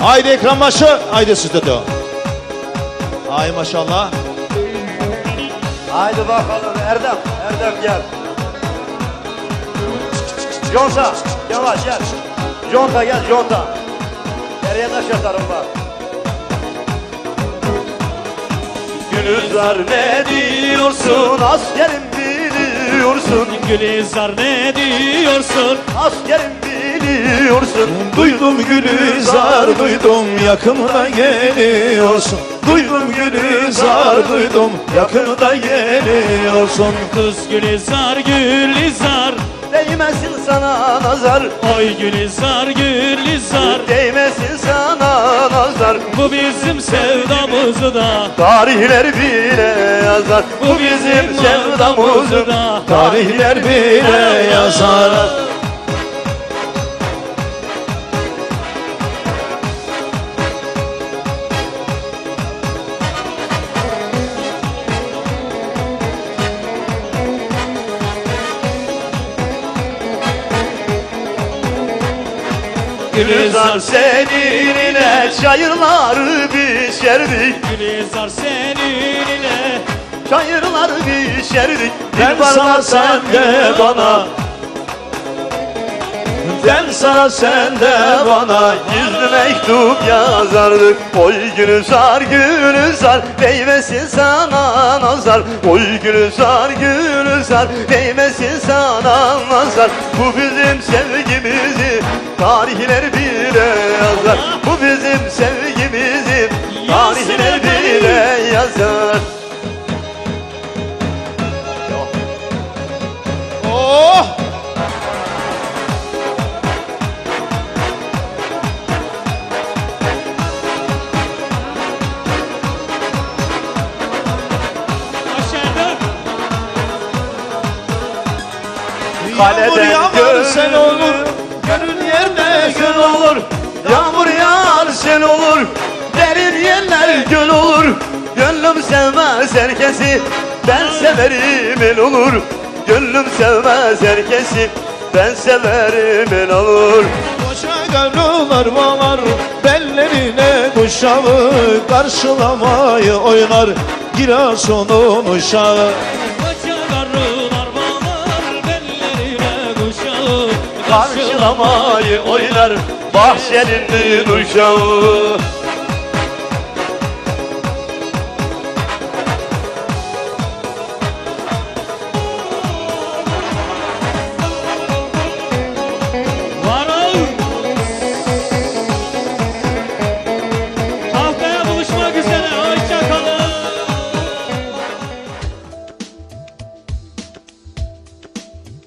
Haydi ekran başı, haydi stüdyo. Ay maşallah. Haydi bakalım Erdem, Erdem gel. Conta, yavaş gel. Conta gel, Conta. Nereye taş atarım bak. Gülizar ne diyorsun askerim biliyorsun Gülizar ne diyorsun? Askerim biliyorsun Duydum Gülizar, duydum yakınına geliyorsun. Duydum Gülizar, duydum yakınına geliyorsun. Kız Gülizar Gülizar Değmesin sana nazar. Oy Gülizar Gülizar Değmesin sana nazar. Bu bizim sevdamızı da. Tarihler bile yazar. Bu bizim sevdamızı da. Tarihler bile yazar. Gülizar seninle çayırları biçerdik Gülizar seninle Çayırları biçerdik Ben Bir bardak sen de bana Ben sana sen de bana Gizli mektup yazardık. Oy Gülizar Gülizar Değmesin sana nazar. Oy Gülizar Gülizar Değmesin sana nazar. Bu bizim sevgimizi Tarihler bile yazar. Bu bizim sevgimizi Kaleden yağmur gönül- sen olur. Gönül yerde göl olur. Yağmur yağar sel olur. Derin yerler göl olur. Gönlüm sevmez herkesi Ben severim el olur. Gönlüm sevmez herkesi Ben severim el olur. Koca gavrular bağlar Bellerine kuşağı Karşılamayı oynar. Giresun'un uşağı Karşılamayı oynar. Bahçelinin uşağı